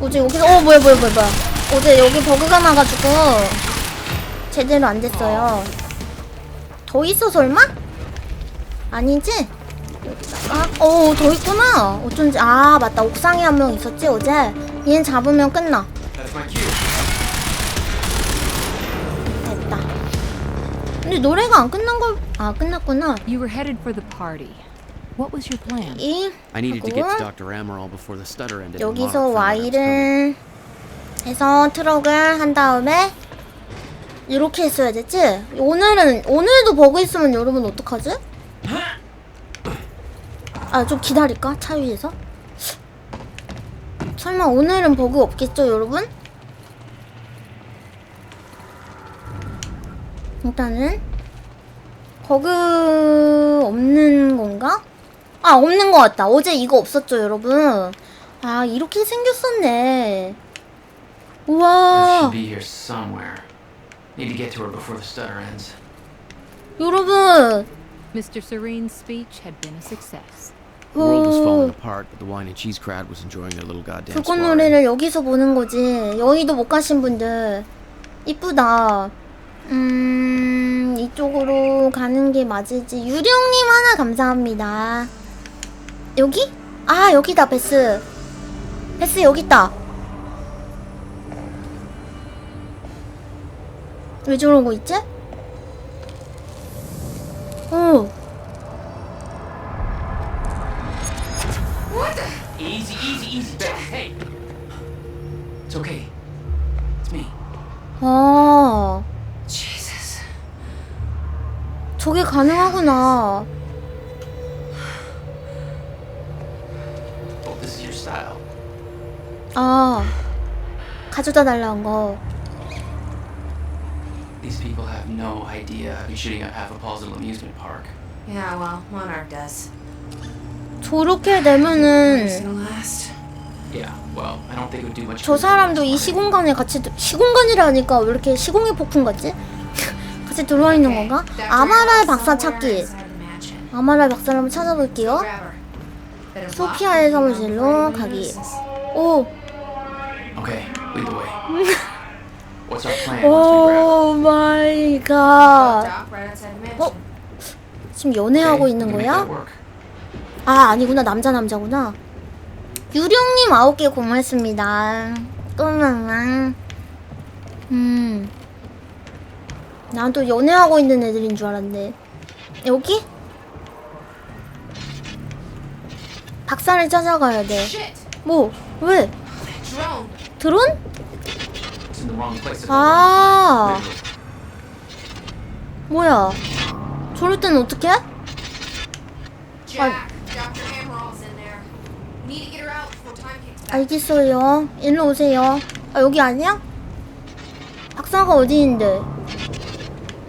어제 여기서 어 뭐야 뭐야 뭐야 뭐야 어제 여기 버그가 나가지고 제대로 안 됐어요 더 있어 설마? 아니지? 여기다가 어더 있구나 어쩐지 아 맞다 옥상에 한 명 있었지 어제 얘는 잡으면 끝나. 됐다 근데 노래가 안 끝난 걸 아 끝났구나 You were headed for the party. What was your plan? 이 I needed to get to Dr. Amaral before the stutter ended. and 여기서 Monarch found out I was coming. Y를 해서 트럭을 한 다음에 이렇게 했어야 됐지? 오늘은 오늘도 버그 있으면 여러분 어떡하지? 아 좀 기다릴까? 차 위에서? 설마 오늘은 버그 없겠죠 여러분? 일단은 버그 없는 건가? 아 없는 것 같다 어제 이거 없었죠 여러분 아 이렇게 생겼었네 우와 should be here somewhere. Need to get to her before the stutter ends. 여러분 Mr. Serene's speech had been a success. The world was falling 오, apart, but the wine and cheese crowd was enjoying their little goddamn 불꽃. 노래를 여기서 보는 거지 여의도 못 가신 분들 이쁘다 음 이쪽으로 가는 게 맞을지 유령님 하나 감사합니다 여기? 아 여기다 베스 베스 여기 있다 왜 저러고 있지? 어 Easy, easy, easy, Beck. Hey. It's okay. It's me. 아, Jesus. 저게 가능하구나. Oh, style. 아, 가져다 달라는 거. These people have no idea I'd be shooting up half Paul's little amusement park. Yeah, well, Monarch does. 저렇게 It's 되면은 gonna last. Yeah, well, I don't think it would do much. 저 good for 사람도 이 party. 시공간에 같이 들- 시공간이라니까 왜 이렇게 시공의 폭풍 같지? 같이 들어와 있는 건가? Dr. 아마랄 박사 somewhere 찾기. inside the mansion. 아마랄 박사를 한번 찾아볼게요. Grab her. 소피아의 사무실로 가기. 오, Okay, lead the way. What's our plan? 오 마이 갓. 어? 지금 연애하고 있는 거야? 아 아니구나 남자 남자구나 유령님 아홉 개 고맙습니다 꼬마마 음난 또 연애하고 있는 애들인 줄 알았네 여기? 박사를 찾아가야 Shit! 돼뭐 왜? 드론? 아. 뭐야 저럴 땐 kicks back. 알겠어요 일로 오세요 아 여기 아니야? 박사가 어디 있는데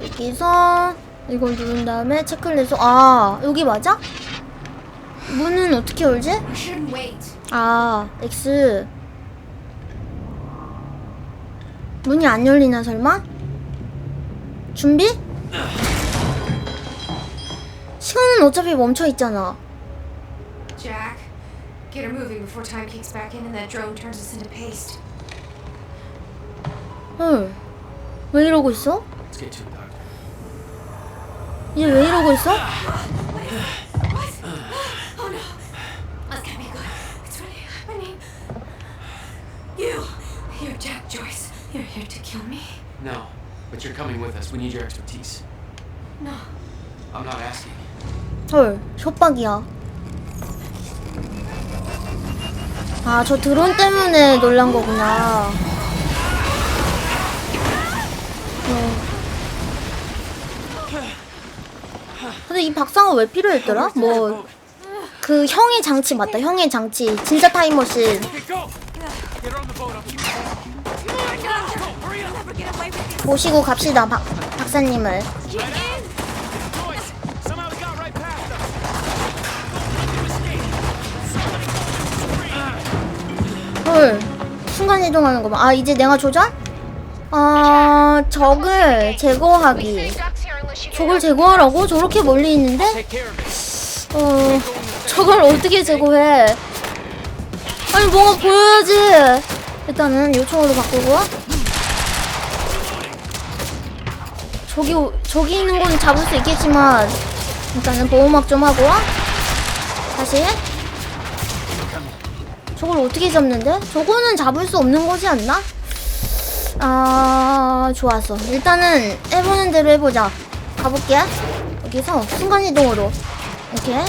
여기서 이걸 누른 다음에 체크를 해서 아 여기 맞아? 문은 어떻게 열지? 아 X 문이 안 열리나 설마? 준비? 시간은 어차피 멈춰 있잖아 Jack, get her moving before time kicks back in and that drone turns us into paste. 헐. 왜 이러고 있어? Let's get to it, Doctor. 얘왜 이러고 있어? What? Oh no. That's can't be good. It's really happening. You! You're Jack Joyce. You're here to kill me? No, but you're coming with us. We need your expertise. No. I'm not asking. 헐, 협박이야. 아, 저 드론 때문에 놀란 거구나. 어. 근데 이 박사가 왜 필요했더라? 뭐, 그 형의 장치 맞다, 형의 장치. 진짜 타임머신. 모시고 갑시다, 박, 박사님을. 헐, 순간이동하는 거 봐. 아, 이제 내가 조절? 아, 적을 제거하기. 적을 제거하라고? 저렇게 멀리 있는데? 어, 저걸 어떻게 제거해? 아니, 뭔가 보여야지. 일단은 요청으로 바꾸고 저기 오- 저기 있는 건 잡을 수 있겠지만 일단은 보호막 좀 하고 다시. 저걸 어떻게 잡는데? 저거는 잡을 수 없는 거지 않나? 아 좋았어. 일단은 해보는 대로 해보자. 가볼게. 여기서 순간이동으로. 이렇게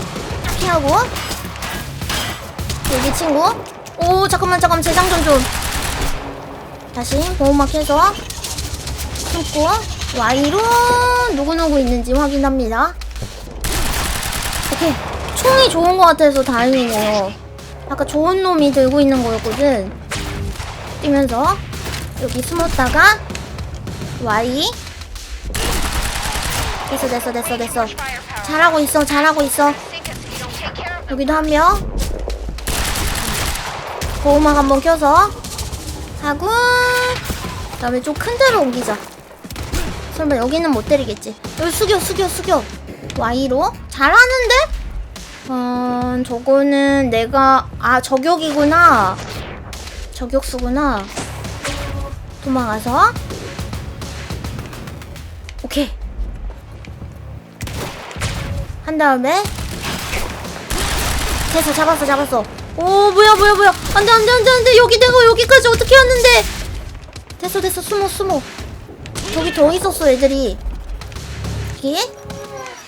피하고. 여기 친구. 오 잠깐만 잠깐만. 재장전 좀. 다시 보호막 해서. 숨고 Y로 누구 누구 있는지 확인합니다. 오케이. 총이 좋은 것 같아서 다행이네요. 아까 좋은 놈이 들고 있는 거였거든. 뛰면서 여기 숨었다가 Y 됐어 됐어 됐어 됐어. 잘하고 있어 잘하고 있어. 여기도 한명. 보호막 한번 켜서 하고 그 다음에 좀 큰 데로 옮기자 설마 여기는 못 때리겠지. 여기 숙여 숙여 숙여. Y로? 잘하는데? 음 저거는 내가 아 저격이구나. 저격수구나. 도망가서. 오케이. 한 다음에. 됐어 잡았어 잡았어. 오 뭐야 뭐야 뭐야. 안 돼 안 돼 안 돼 안 돼. 여기 내가 여기까지 어떻게 왔는데? 됐어 됐어. 숨어 숨어 저기 더 있었어 애들이 여기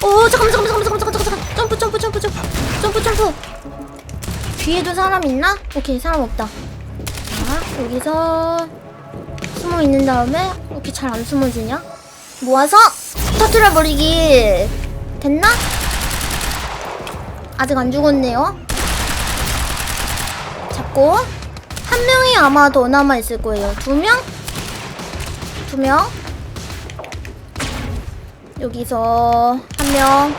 오 잠깐만 잠깐만 잠깐만 잠깐만 잠깐만 점프 점프 점프 점프 점프 점프 뒤에도 사람 있나? 오케이 사람 없다 자 여기서 숨어 있는 다음에 이렇게 잘 안 숨어지냐? 모아서 터트려 버리기 됐나? 아직 안 죽었네요. 잡고 한 명이 아마 더 남아 있을 거예요. 두 명? 두 명? 여기서 한 명.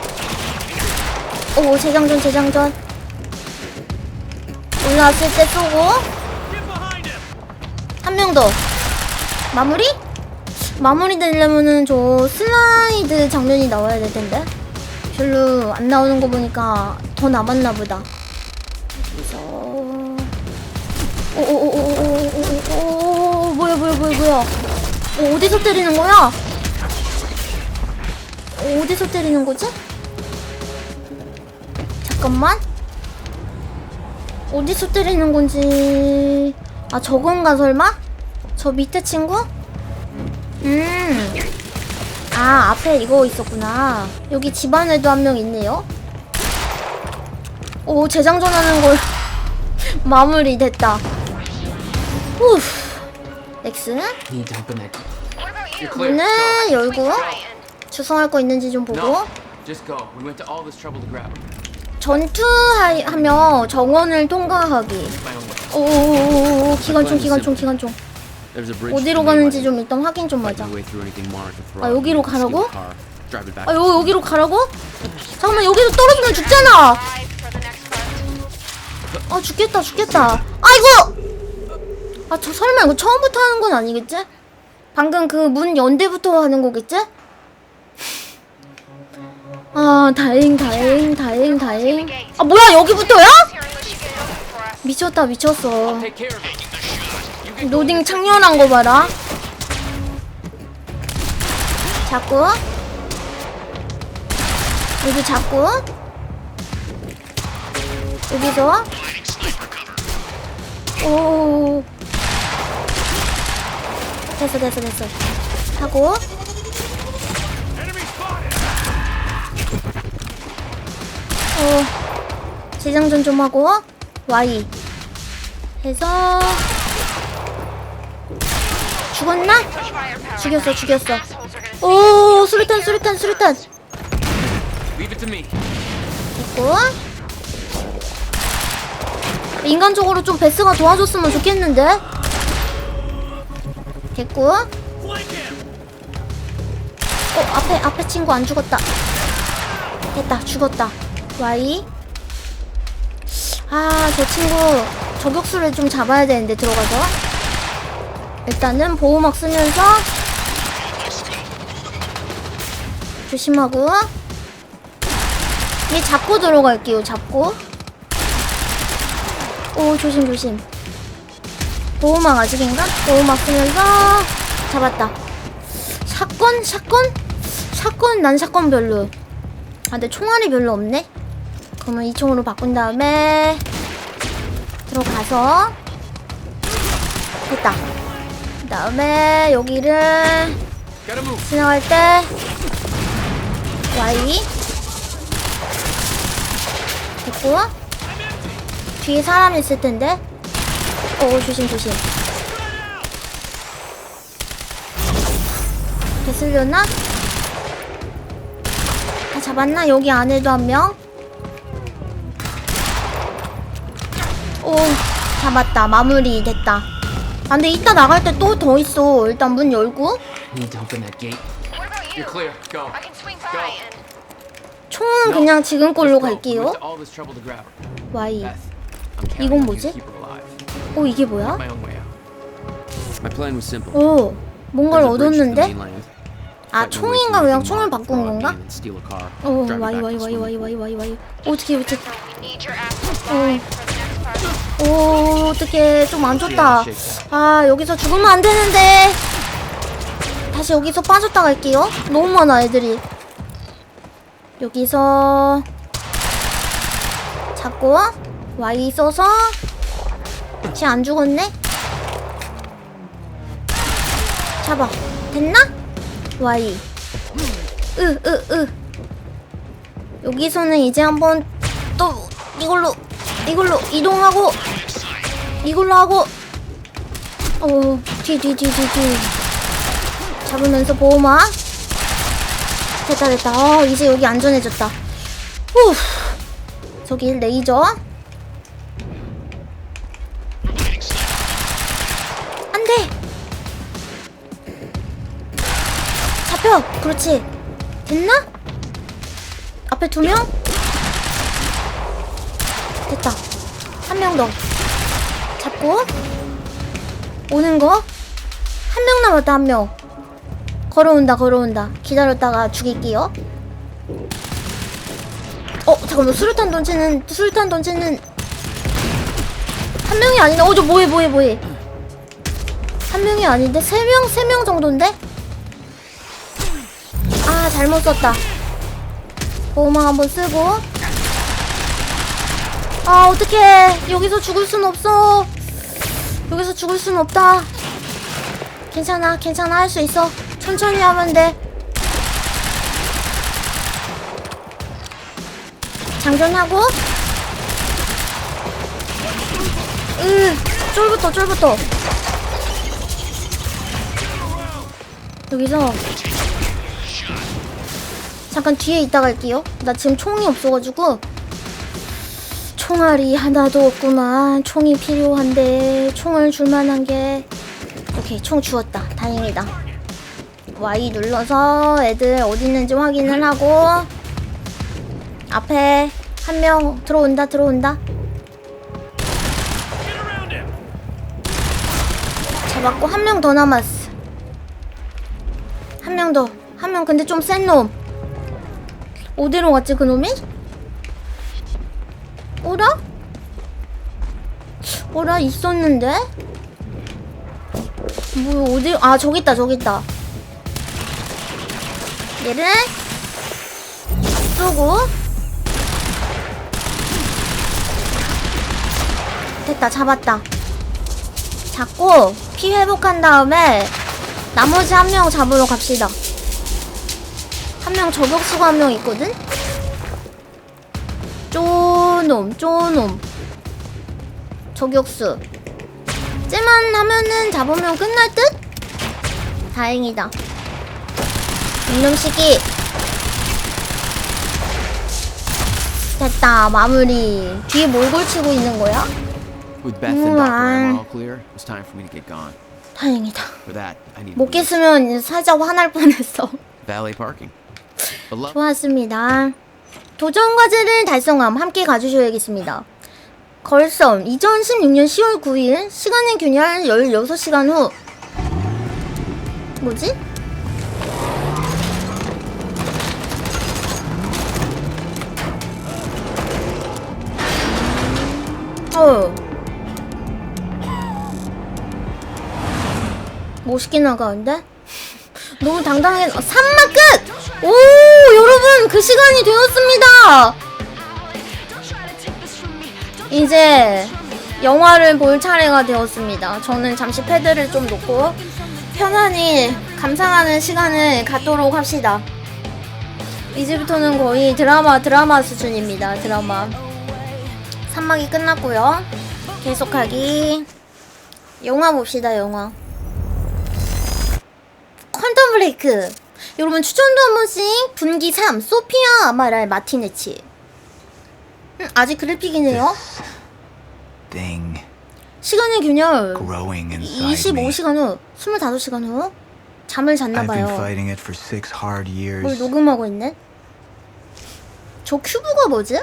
오 재장전 재장전. 올라왔을 때 쏘고 한 명 더. 마무리? 마무리 되려면은 저 슬라이드 장면이 나와야 될 텐데. 별로 안 나오는 거 보니까 더 남았나 보다. 여기서 오오오오오오오오 뭐야 뭐야 뭐야 뭐야? 어, 어디서 때리는 거야? 어, 어디서 때리는 거지? 잠깐만. 어디서 때리는 건지 아 저건가 설마? 저 밑에 친구? 음. 아, 앞에 이거 있었구나. 여기 집안에도 한 명 있네요. 오, 재장전하는 걸 마무리 됐다. 후. Clear. 문을 열고 주성할 거 있는지 좀 보고. 전투하며 정원을 통과하기. 오오오오오 기관총 기관총 기관총. 어디로 가는지. 좀 일단 확인 좀 하자. 아. 여기로 가라고? 아 여, 여기로 가라고? 잠깐만 여기서 떨어지면 죽잖아. 아 죽겠다 죽겠다. 아이고. 아 저 설마 이거 처음부터 하는 건 아니겠지? 방금 그 문 연대부터 하는 거겠지? 아 다행 다행 다행 다행. 아 뭐야 여기부터야? 미쳤다 미쳤어. 로딩 창렬한 거 봐라. 잡고. 여기 잡고. 여기서. 오. 됐어, 됐어, 됐어. 하고. 어. 재장전 좀 하고. Y. 해서. 죽었나? 죽였어 죽였어 오 수류탄 수류탄 수류탄. 됐고 인간적으로 좀 베스가 도와줬으면 좋겠는데 됐고 어 앞에 앞에 친구 안 죽었다 됐다 죽었다 Y 아 저 친구 저격수를 좀 잡아야 되는데 들어가서 일단은 보호막 쓰면서 조심하고 얘 잡고 들어갈게요 잡고 오 조심 조심 보호막 아직인가? 보호막 쓰면서 잡았다. 샷건? 샷건? 샷건? 난 샷건 별로. 아, 근데 총알이 별로 없네? 그러면 이 총으로 바꾼 다음에 들어가서 됐다. 그 다음에 여기를. 지나갈 때 Y 됐고 뒤에 사람 있을 텐데 어 조심 조심 됐으려나? 다 잡았나? 여기 안에도 한 명? 오 잡았다 마무리 됐다 아 근데 이따 나갈 때 또 더 있어 일단 문 열고 Need to open that gate. You're clear. Go. I can swing Go. by and 총은 그냥 지금 걸로 Just go. We 갈게요 went to all this trouble to grab her. Y Beth, I'm counting 이건 on you 뭐지? to keep her alive. 오 이게 뭐야? My own way out. My plan was simple. 오 뭔가를 There's a bridge to the 얻었는데? mainland. 아 way 총인가 그냥 총을 바꾼 건가? beam, and steal a car. 오 Drive it 와이 back 와이 와이 와이. 와이 와이 와이 어떻게 어떻게 need your ass to slide for the next part. 오 어떻게 좀안 좋다. 아 여기서 죽으면 안 되는데. 다시 여기서 빠졌다 갈게요. 너무 많아 애들이. 여기서 잡고 Y 써서 쟤 안 죽었네? 잡아. 됐나? Y 으으 으. 여기서는 이제 한번 또 이걸로 이걸로 이동하고 이걸로 하고 어뒤뒤 뒤 뒤뒤. 잡으면서 보호막. 됐다 됐다. 어 이제 여기 안전해졌다. 후. 저기 레이저. 안돼! 잡혀! 그렇지. 됐나? 앞에 두 명? 됐다. 한 명 더. 잡고. 오는 거. 한 명 남았다 한 명. 걸어온다 걸어온다. 기다렸다가 죽일게요. 어 잠깐만. 수류탄 던지는 수류탄 던지는 한 명이 아니네 어 저 뭐해 뭐해 뭐해? 한 명이 아닌데? 세 명 세 명 정도인데? 아 잘못 썼다. 보호막 한번 쓰고 아 어떡해. 여기서 죽을 순 없어. 여기서 죽을 순 없다. 괜찮아 괜찮아. 할 수 있어. 천천히 하면 돼. 장전하고. 으 쫄부터 쫄부터. 여기서 잠깐 뒤에 있다 갈게요. 나 지금 총이 없어가지고 총알이 하나도 없구만. 총이 필요한데 총을 줄만한 게 오케이 총 주웠다. 다행이다. Y 눌러서 애들 어디 있는지 확인을 하고 앞에 한 명 들어온다 들어온다. 잡았고 한 명 더 남았어. 한 명 더. 한 명 근데 좀 센 놈. 어디로 갔지 그 놈이? 오라? 오라 있었는데? 뭐 어디 아 저기 있다 저기 있다 얘를 쏘고 됐다 잡았다 잡고 피 회복한 다음에 나머지 한 명 잡으러 갑시다 한 명 저격 수가 한 명 있거든? 쪼놈 쪼놈 저격수 쟤만 하면은 잡으면 끝날 듯? 다행이다 이놈 시기 됐다 마무리 뒤에 뭘 걸치고 있는 거야? With Beth and Dr. 우와. Emma all clear, it was time for me to get gone. 다행이다 For that, I need 못 깼으면 살짝 화날 뻔했어 valet parking. But love 좋았습니다. 도전 과제를 달성함 함께 가주셔야겠습니다. 걸섬 2016년 10월 9일 시간의 균열 16시간 후 뭐지? 어 멋있게 나가는데? 너무 당당하게 나- 산마 끝! 오 여러분 그 시간이 되었습니다! 이제 영화를 볼 차례가 되었습니다. 저는 잠시 패드를 좀 놓고 편안히 감상하는 시간을 갖도록 합시다. 이제부터는 거의 드라마 드라마 수준입니다 드라마. 산막이 끝났고요. 계속하기. 영화 봅시다 영화 퀀텀 브레이크 여러분 추천도 한 번씩 분기 3 소피아 아마랄 마티네치 음, 아직 그래픽이네요 시간의 균열 growing inside me. 25시간 후 25시간 후 잠을 잤나 봐요 six hard 뭘. 녹음하고 있네 저 큐브가 뭐지?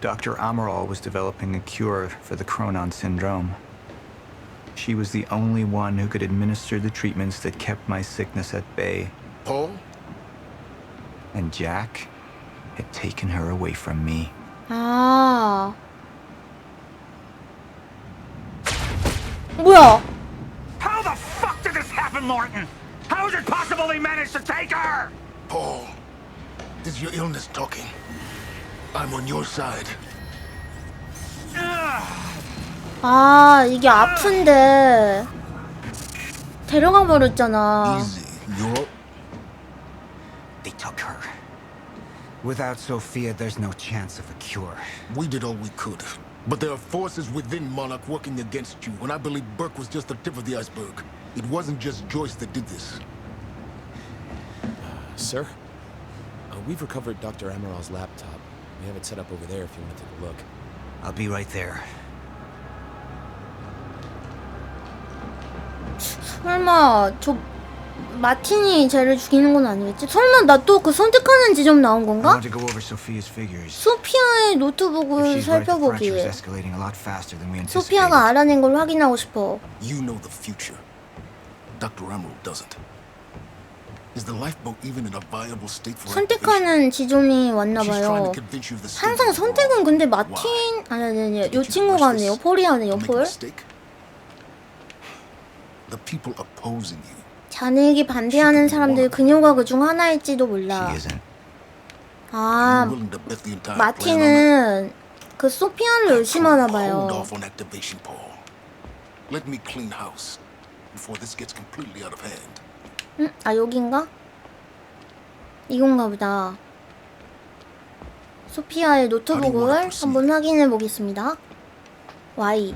Dr. Amaral was developing a cure for the Cronon syndrome. She was the only one who could administer the treatments that kept my sickness at bay. Paul? And Jack had taken her away from me. 아 뭐야 How the fuck did this happen, Martin? How is it possible they managed to take her? Paul, is your illness talking? I'm on your side. 아 이게 아픈데 데려가 버렸잖아 Easy. You're They took her. Without Sophia, there's no chance of a cure. We did all we could. But there are forces within Monarch working against you, and I believe Burke was just the tip of the iceberg. It wasn't just Joyce that did this. Sir? Uh, we've recovered Dr. Amaral's laptop. We have it set up over there if you want to take a look. I'll be right there. 설마 저 마틴이 쟤를 죽이는 건 아니겠지? 설마 나 또 그 선택하는 지점 나온 I 건가? want to go over Sophia's figures. 소피아의 If 노트북을 she's right, the fracture 살펴보기 is escalating a lot faster than we anticipated. 소피아가 알아낸 걸 확인하고 싶어 You know the future. Dr. Amaral doesn't. Is the lifeboat even in a viable state for activation? 선택하는 지점이 She's trying 왔나봐요 to convince you of the 항상 선택은. 근데? 마틴 아니 아니 아니 요 친구가 this? 폴이 a 폴 mistake? The people opposing you. 자네에게 반대하는 사람들 그녀가 그 중 하나일지도 몰라 She isn't. 아 Are you willing to bet the entire plan on that? 마틴은 그 소피아를 의심하나 Hold 봐요 off on activation, Paul. Let me clean house before this gets completely out of hand. 응? 아 여긴가? 이건가 보다 소피아의 노트북을 한번 확인해 보겠습니다 Y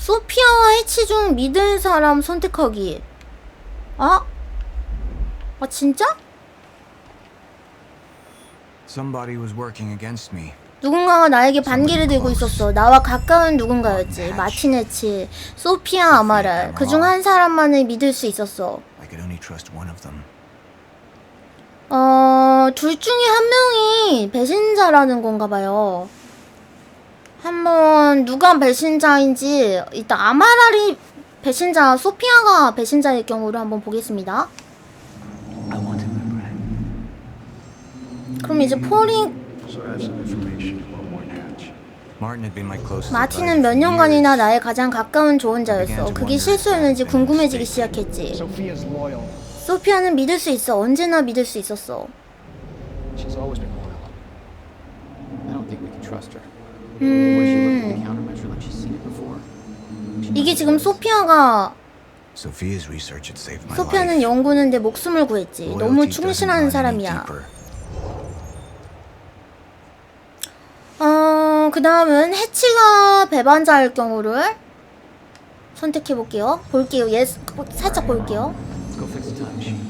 소피아와 해치 중 믿을 사람 선택하기 아? 아 진짜? Somebody was working against me. 누군가가 나에게 반기를 들고 있었어. 나와 가까운 누군가였지. 마틴 해치, 소피아 아마랄. 그중 한 사람만을 믿을 수 있었어. I could only trust one of them. 어, 둘 중에 한 명이 배신자라는 건가 봐요. 한번 누가 배신자인지 일단 아마랄이 배신자, 소피아가 배신자일 경우를 한번 보겠습니다. 그럼 이제 폴이 마틴은 몇 년간이나. 나의 가장 가까운 조언자였어. 그게 실수였는지 궁금해지기 시작했지. 소피아는 믿을 수 있어. 언제나 믿을 수 있었어. 이게 지금 소피아가 소피아는. 연구는 내 목숨을 구했지. 너무 충실한 사람이야. 어, 그 다음은 해치가 배반자일 경우를 선택해 볼게요. 볼게요. 예, 살짝 볼게요. Let's go fix the time machine.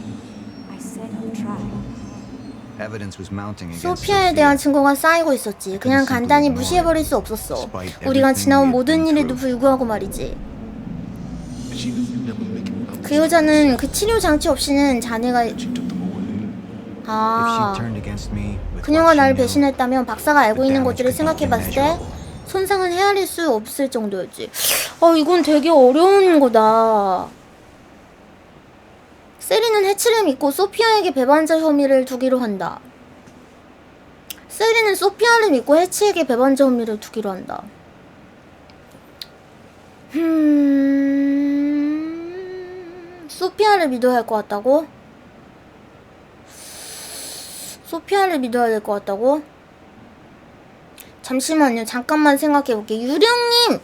I said I'll try. Evidence was mounting against 소피아에. 대한 증거가 쌓이고 있었지. 그냥 간단히 무시해버릴 수 없었어. 우리가 지나온 모든 일에도 불구하고 말이지. 그 여자는 그 치료 장치 없이는 자네가 아 그녀가 나를 배신했다면 박사가 알고 있는 것들을 생각해봤을 때 손상은 헤아릴 수 없을 정도였지. 어 이건 되게 어려운 거다. 세리는 해치를 믿고 소피아에게 배반자 혐의를 두기로 한다. 세리는 소피아를 믿고 해치에게 배반자 혐의를 두기로 한다. 음... 소피아를 믿어야 할 것 같다고? 소피아를 믿어야 될 것 같다고? 잠시만요. 잠깐만 생각해 볼게요. 유령님!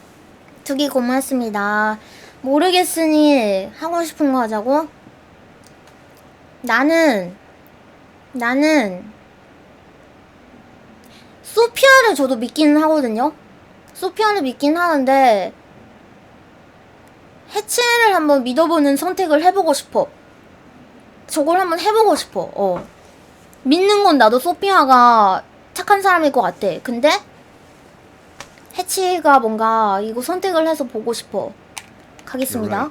두개 고맙습니다. 모르겠으니 하고 싶은 거 하자고? 나는, 나는, 소피아를 저도 믿기는 하거든요? 소피아를 믿긴 하는데, 해치를 한번 믿어보는 선택을 해보고 싶어. 저걸 한번 해보고 싶어. 어. 믿는 건 나도 소피아가 착한 사람일 것 같아. 근데 해치가 뭔가 이거 선택을 해서 보고 싶어. 가겠습니다.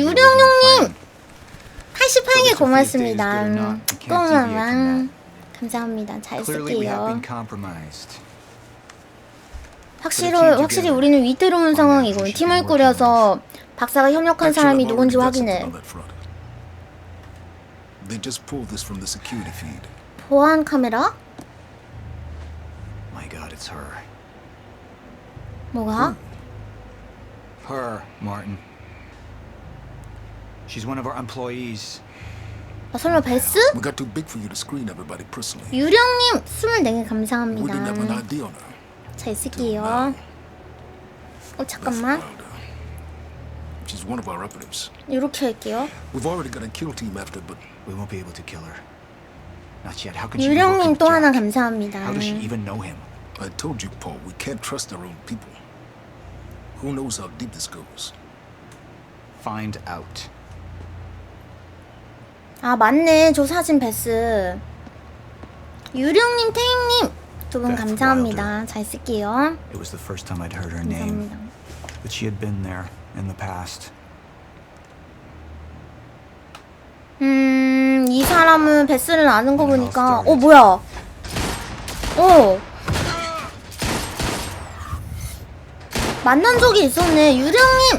유령용님! Plan. 88개 고맙습니다. 꼬마랑 감사합니다. 잘 쓸게요. 확실히 확실히 우리는 위태로운 상황이고 팀을 꾸려서 박사가 협력한 사람이 누군지 확인해. 보안 카메라? 뭐가? Her, Martin. She's one of our employees. 아, 설마 베스? We got too big for you to screen everybody personally. 유령님 24개 We didn't have an 감사합니다. ID on her. 잘 쓸게요. 어 잠깐만 She's one of our operatives. 이렇게 할게요. We've already got a kill team after, but We won't be able to kill her. Not yet. How can she be working 유령님 with 또 하나 Jack? 감사합니다. How does she even know him? I told you, Paul, we can't trust our own people. Who knows how deep this goes? Find out. 아 맞네 저 사진 베스. 유령님 태임님 두분 Beth 감사합니다. 잘 쓸게요. It was the first time I'd heard her name, 감사합니다. but she had been there in the past. 음, 이 사람은 베스를 아는 거 보니까, 어, 뭐야. 어. 만난 적이 있었네. 유령님!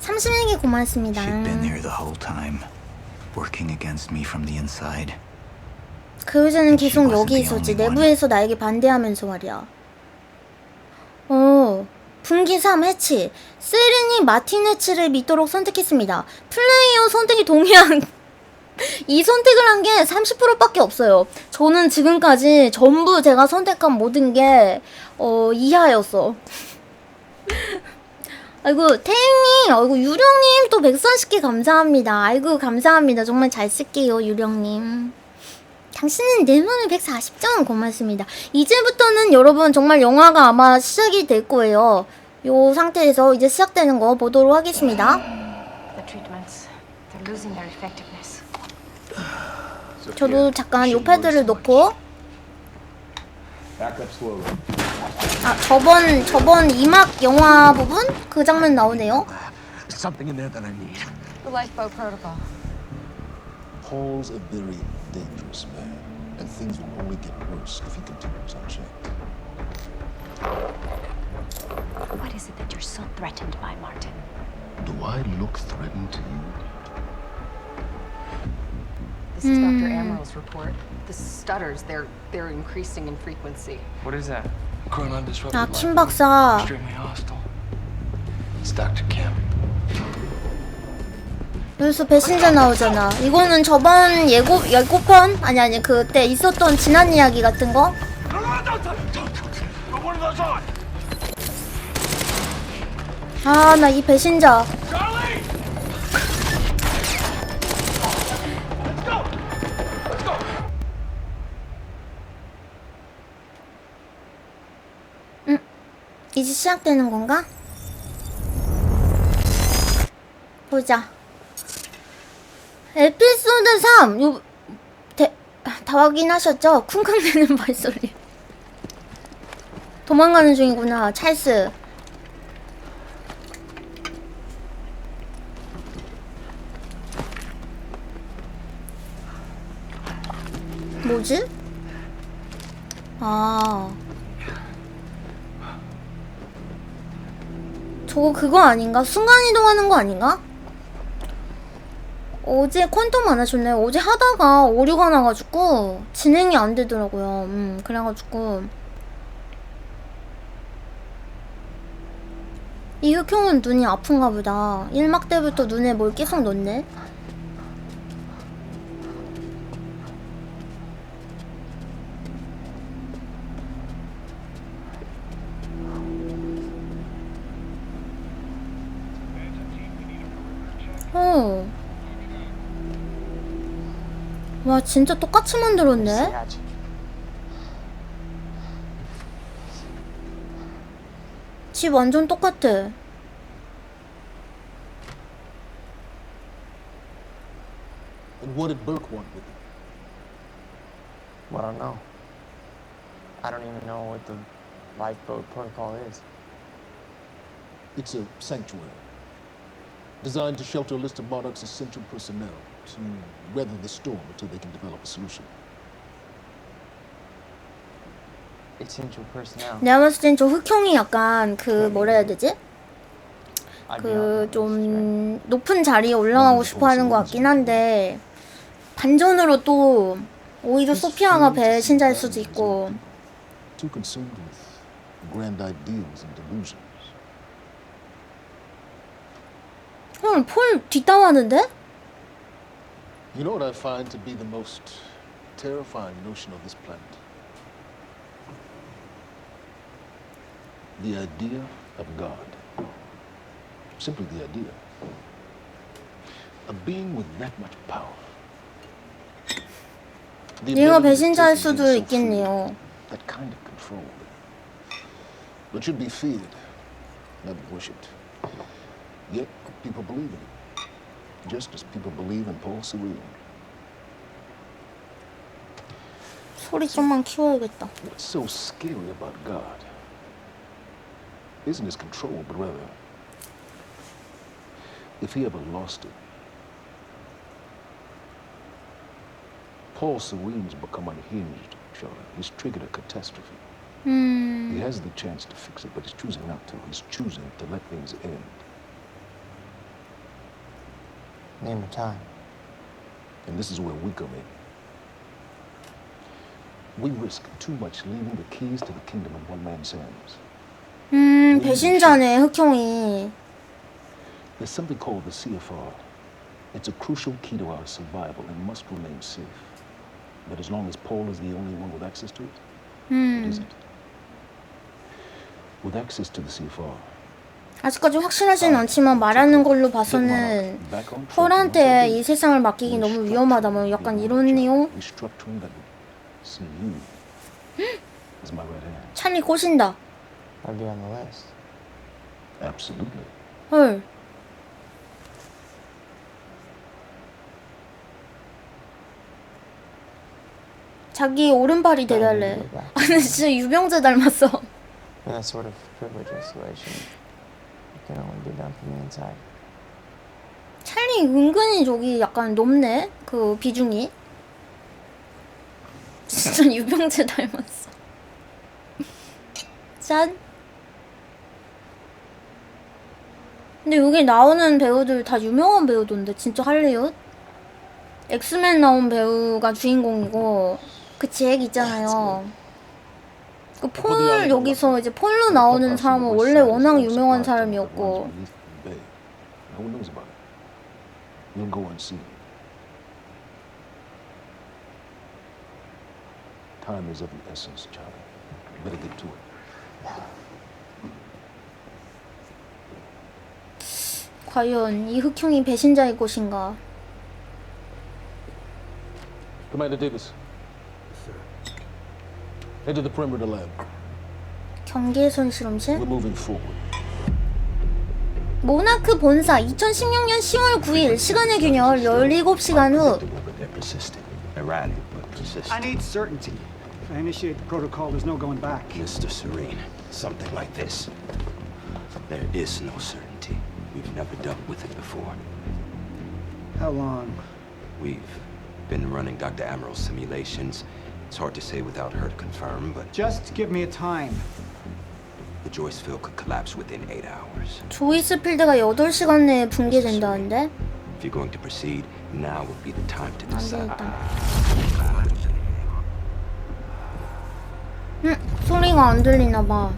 31개 고맙습니다. She'd been there the whole time, working against me from the inside. 그 여자는 계속 여기 있었지. 내부에서 나에게 반대하면서 말이야. 어. 분기 3 해치. 세린이 마틴 해치를 믿도록 선택했습니다. 플레이어 선택이 동의한 이 선택을 한 게 30%밖에 없어요. 저는 지금까지 전부 제가 선택한 모든 게 어, 이하였어. 아이고 태행님, 아이고 유령님 또 140개 감사합니다. 아이고 감사합니다. 정말 잘 쓸게요 유령님. 당신은 내 맘에 140점 고맙습니다. 이제부터는 여러분 정말 영화가 아마 시작이 될 거예요. 요 상태에서 이제 시작되는 거 보도록 하겠습니다. 저도 잠깐 요 패드를 놓고 Back up slowly. 아 저번 저번 이막 영화 부분 그 장면 나오네요. Something in there that I need. The lifeboat protocol. Paul's a very dangerous man, and things will only get worse if he continues unchecked. What is it that you're so threatened by, Martin? Do I look threatened to you? This is Dr. Amaril's report. The stutters, they're they're increasing in frequency. What is that? 아킴 박사. 여기서 배신자 나오잖아. 이거는 저번 예고 예고편 아니 아니 그때 있었던 지난 이야기 같은 거. 아 나 이 배신자. 이제 시작되는 건가? 보자. 에피소드 3! 요, 대, 다 확인하셨죠? 쿵쾅대는 발소리. 도망가는 중이구나, 찰스. 뭐지? 아. 저거 그거 아닌가? 순간이동하는 거 아닌가? 어제 퀀텀 안 하셨나요? 어제 하다가 오류가 나가지고 진행이 안 되더라고요. 음, 그래가지고 이 흑형은 눈이 아픈가 보다. 1막 때부터 눈에 뭘 계속 넣네. 어. 와 진짜 똑같이 만들었네. 집 완전 똑같아. And what did Burke want with it? Well, I don't know. I don't even know what the lifeboat protocol is. It's a sanctuary. Designed to shelter a list of Monarch's essential personnel to weather the storm until they can develop a solution. Essential personnel. 내가 봤을 땐저 흑형이 약간 그 뭐라 해야 되지? 그 좀 높은 자리에 올라가고 싶어 하는 것 같긴 한데 반전으로 또 오히려 소피아가 배신자일 수도 있고 Too consumed with grand ideals and delusions. 헐, 폴 뒷담화하는데? You know what I find to be the most terrifying notion of this planet? The idea of God. Simply the idea. A being with that much power. The 얘가 ability to 배신자일 take 수도 away so 있겠네요. freely, That kind of control. But should be feared, not worshipped. Yet people believe in it. Just as people believe in Paul Serene. 소리 좀만 키워야겠다. What's so scary about God isn't his control, but rather if he ever lost it. Paul Serene's become unhinged, Charlotte. He's triggered a catastrophe. He 음, has the chance to fix it, but he's choosing not to. He's choosing to let things end. Name a time. And this is where we come in. We risk too much leaving the keys to the kingdom in one man's hands. 음, 배신자네, 흑형이. There's something called the CFR. It's a crucial key to our survival and must remain safe. But as long as Paul is the only one with access to it, it 음, isn't. With access to the CFR, 아직까지 확실하진 않지만 말하는 걸로 봐서는 폴한테 이 세상을 맡기기 너무 위험하다, 뭐 약간 이런 내용? 찰리 꼬신다. 헐. 자기 오른발이 돼달래. 아, 근데 진짜 유병재 닮았어. Be done from the inside. 찰리 은근히 저기 약간 높네. 그 비중이. 진짜 유병재 닮았어. 짠. 근데 여기 나오는 배우들 다 유명한 배우던데 진짜 할리우드? 엑스맨 나온 배우가 주인공이고 그 잭 있잖아요. 그 폴 여기서 이제 폴로 나오는 사람은 원래 워낙 유명한 사람이었고 Bay. No one knows about it. You'll go unseen. Time is of the essence, Charlie. You better get to it. 과연 이 흑형이 배신자일 것인가? Commander Davis. Enter the perimeter lab. 경계선 실험실? We're moving forward. 모나크 본사 2016년 10월 9일 시간의 균열 17시간 후 They're persistent. Erratic, but persistent. I need certainty. If I initiate the protocol, there's no going back. Mr. Serene, something like this. There is no certainty. We've never dealt with it before. How long? We've been running Dr. Amaril's simulations. It's hard to say without her to confirm, but Just give me a time. the Joyce field could collapse within eight hours. 조이스 필드가 8시간 내에 붕괴된다는데? If you're going to proceed, now would be the time to decide. 응, 소리가 안 들리나 봐.